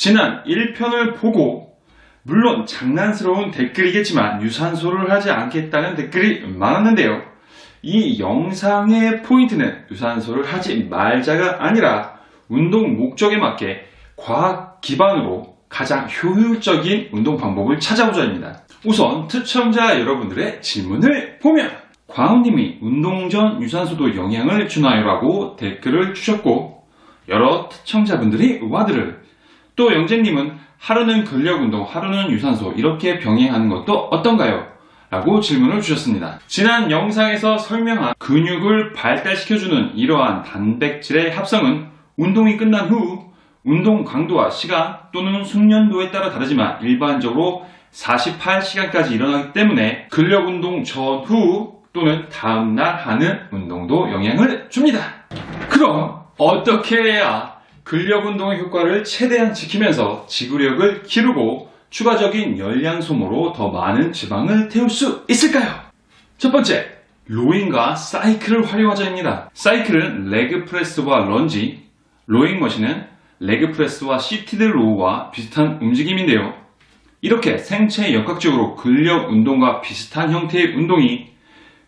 지난 1편을 보고 물론 장난스러운 댓글이겠지만 유산소를 하지 않겠다는 댓글이 많았는데요. 이 영상의 포인트는 유산소를 하지 말자가 아니라 운동 목적에 맞게 과학 기반으로 가장 효율적인 운동 방법을 찾아보자입니다. 우선 시청자 여러분들의 질문을 보면 광우님이 운동 전 유산소도 영향을 주나요 라고 댓글을 주셨고 여러 시청자분들이 와드를 또 영재님은 하루는 근력 운동, 하루는 유산소 이렇게 병행하는 것도 어떤가요? 라고 질문을 주셨습니다. 지난 영상에서 설명한 근육을 발달시켜주는 이러한 단백질의 합성은 운동이 끝난 후 운동 강도와 시간 또는 숙련도에 따라 다르지만 일반적으로 48시간까지 일어나기 때문에 근력 운동 전후 또는 다음날 하는 운동도 영향을 줍니다. 그럼 어떻게 해야 근력 운동의 효과를 최대한 지키면서 지구력을 기르고 추가적인 열량 소모로 더 많은 지방을 태울 수 있을까요? 첫 번째, 로잉과 사이클을 활용하자입니다. 사이클은 레그 프레스와 런지, 로잉 머신은 레그 프레스와 시티드 로우와 비슷한 움직임인데요. 이렇게 생체 역학적으로 근력 운동과 비슷한 형태의 운동이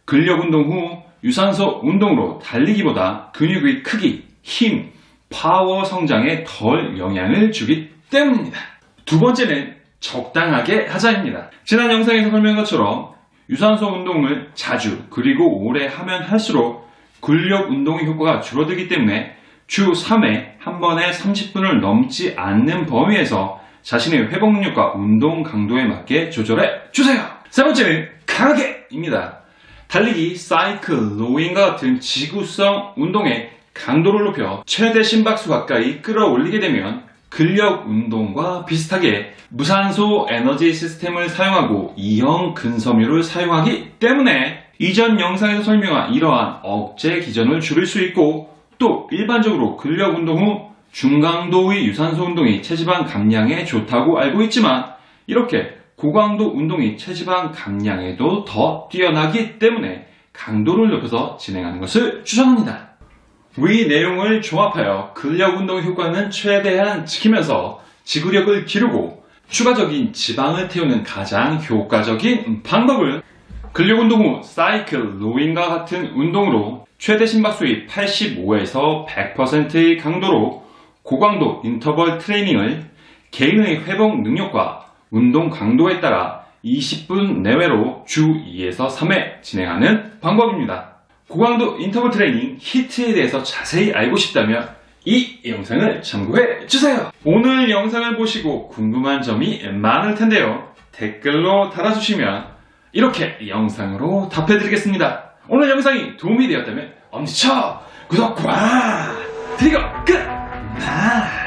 근력 운동 후 유산소 운동으로 달리기보다 근육의 크기, 힘, 파워 성장에 덜 영향을 주기 때문입니다. 두 번째는 적당하게 하자입니다. 지난 영상에서 설명한 것처럼 유산소 운동을 자주 그리고 오래 하면 할수록 근력 운동의 효과가 줄어들기 때문에 주 3회 한 번에 30분을 넘지 않는 범위에서 자신의 회복 능력과 운동 강도에 맞게 조절해 주세요. 세 번째는 강하게입니다. 달리기, 사이클, 로잉과 같은 지구성 운동의 강도를 높여 최대 심박수 가까이 끌어올리게 되면 근력 운동과 비슷하게 무산소 에너지 시스템을 사용하고 이형 근섬유를 사용하기 때문에 이전 영상에서 설명한 이러한 억제 기전을 줄일 수 있고 또 일반적으로 근력 운동 후 중강도의 유산소 운동이 체지방 감량에 좋다고 알고 있지만 이렇게 고강도 운동이 체지방 감량에도 더 뛰어나기 때문에 강도를 높여서 진행하는 것을 추천합니다. 위 내용을 종합하여 근력 운동 효과는 최대한 지키면서 지구력을 기르고 추가적인 지방을 태우는 가장 효과적인 방법은 근력 운동 후 사이클, 로잉과 같은 운동으로 최대 심박수의 85에서 100%의 강도로 고강도 인터벌 트레이닝을 개인의 회복 능력과 운동 강도에 따라 20분 내외로 주 2에서 3회 진행하는 방법입니다. 고강도 인터벌 트레이닝 히트에 대해서 자세히 알고 싶다면 이 영상을 참고해 주세요. 오늘 영상을 보시고 궁금한 점이 많을 텐데요. 댓글로 달아주시면 이렇게 영상으로 답해 드리겠습니다. 오늘 영상이 도움이 되었다면 엄지척 구독과 드리고 끝! 나